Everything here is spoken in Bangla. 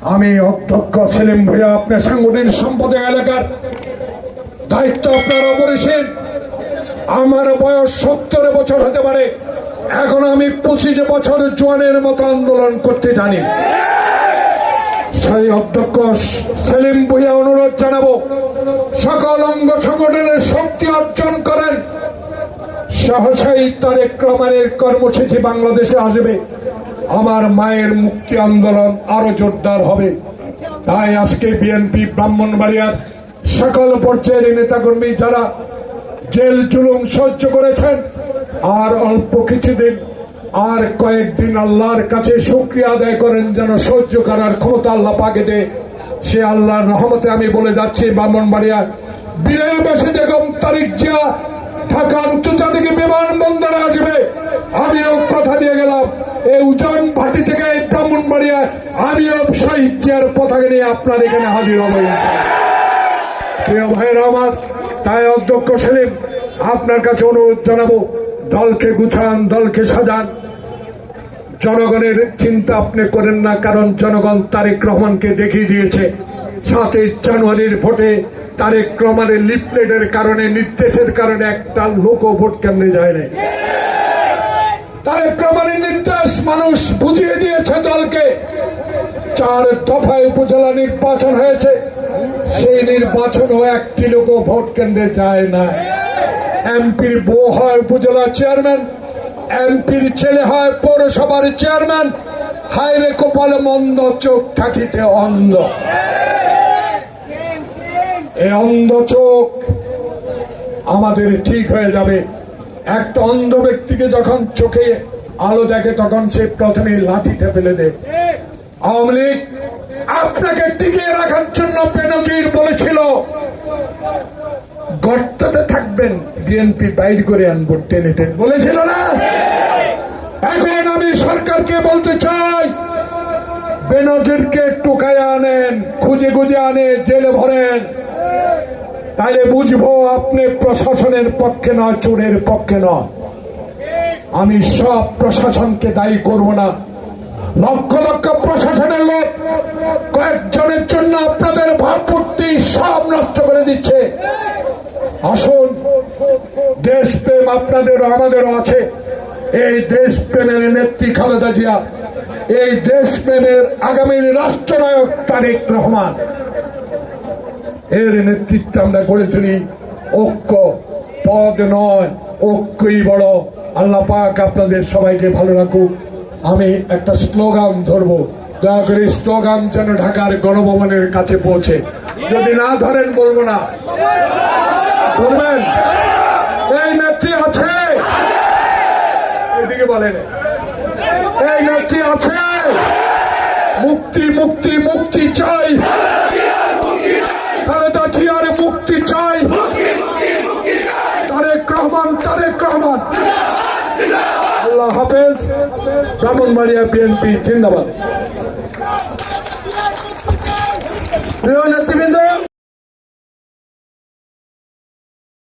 আমি অধ্যক্ষ সেলিম ভাইয়া আপনার সাংগঠনিক সম্পাদক এলাকার দায়িত্ব আপনার অপরিসীম। আমার বয়স সত্তর বছর হতে পারে। এখন আমি পঁচিশ বছর জোয়ানের মতো আন্দোলন করতে জানি। সেই অধ্যক্ষ সেলিম অনুরোধ জানাব, সকল অঙ্গ সংগঠনের শক্তি অর্জন করেন। সহসাই তারেক রহমানের কর্মসূচি বাংলাদেশে আসবে। আমার মায়ের মুক্তি আন্দোলন আরও জোরদার হবে। তাই আজকে বিএনপি ব্রাহ্মণবাড়িয়ার সকল পর্যায়ের নেতাকর্মী যারা জেল জুলুম সহ্য করেছেন, আর অল্প কিছুদিন, আর কয়েকদিন আল্লাহর কাছে শুক্রিয়া আদায় করেন যেন সহ্য করার ক্ষমতা আল্লাহ পাকে দে সে আল্লাহর রহমতে আমি বলে যাচ্ছি, ব্রাহ্মণবাড়িয়া বীরের বসে যেরকম তারিখ জিয়া ঢাকা আন্তর্জাতিক বিমানবন্দরে আসবে আমিও কথা দিয়ে গেলাম এই উজান ভাটি থেকে ব্রাহ্মণবাড়িয়া আমিও সাহিত্যের পতাকা নিয়ে আপনার এখানে হাজির হব। প্রিয় ভাইয়েরা আমার, তাই অধ্যক্ষ সেলিম, আপনার কাছে অনুরোধ জানাব, দলকে গুছান, দলকে সাজান। জনগণের চিন্তা আপনি করেন না, কারণ জনগণ তারেক রহমানকে দেখিয়ে দিয়েছে। সাতই জানুয়ারির ভোটে তারেক রহমানের লিফলেটের কারণে, নির্দেশের কারণে একটা লোকও ভোট কেন্দ্রে যায় নাই। তারেক রহমানের নির্দেশ মানুষ বুঝিয়ে দিয়েছে দলকে। চার দফায় উপজেলা নির্বাচন হয়েছে। সেই নির্বাচনও একটি লোকও ভোট কেন্দ্রে যায় না। এমপির বউ হয় উপজেলা চেয়ারম্যান, এমপির ছেলে হয় পৌরসভার চেয়ারম্যান। হায়রে কপাল মন্দ, চোখ থাকিতে অন্ধ। এই অন্ধ চোখ আমাদের ঠিক হয়ে যাবে। একটা অন্ধ ব্যক্তিকে যখন চোখে আলো দেখে, তখন সে প্রথমে লাঠিতে ফেলে দেয়। আওয়ামী লীগ আপনাকে টিকিয়ে রাখার জন্য বেনজির বলেছিল, গর্ততে থাকবেন, বিএনপি বাইর করে আনব টেনে টেনে। বলেছিল না? এখন আমি সরকারকে বলতে চাই, বেনজিরকে টুকায় আনেন, খুঁজে খুঁজে আনে, জেলে ভরেন। তাহলে বুঝব আপনি প্রশাসনের পক্ষে নয়, চোরের পক্ষে নয়। আমি সব প্রশাসনকে দায়ী করব না। লক্ষ লক্ষ প্রশাসনের লোক কয়েকজনের জন্য আপনাদের ভাবমূর্তি সব নষ্ট করে দিচ্ছে। আসুন, দেশপ্রেম আপনাদেরও, আমাদেরও আছে। এই দেশপ্রেমের নেত্রী খালেদা জিয়া, এই দেশপ্রেমের আগামী রাষ্ট্রনায়ক তারেক রহমান। এর নেতৃত্বে আমরা গড়ে তুলি ঐক্য। পদ নয়, ঐক্যই বড়। আল্লাহ পাক আপনাদের সবাইকে ভালো রাখুক। আমি একটা স্লোগান ধরবো। দয়া করে স্লোগান যেন ঢাকার গণভবনের কাছে পৌঁছে। যদি না ধরেন বলব না। ধরবেন? এই নেত্রী আছে? এদিকে বলেন। এই নেত্রী আছে? মুক্তি মুক্তি মুক্তি চাই খালেদা জিয়ার মুক্তি চাই তারেক রহমান তারেক রহমান আল্লাহ হাফেজ ব্রাহ্মণবাড়িয়া বিএনপি জিন্দাবাদ প্রিয় নেতৃবৃন্দ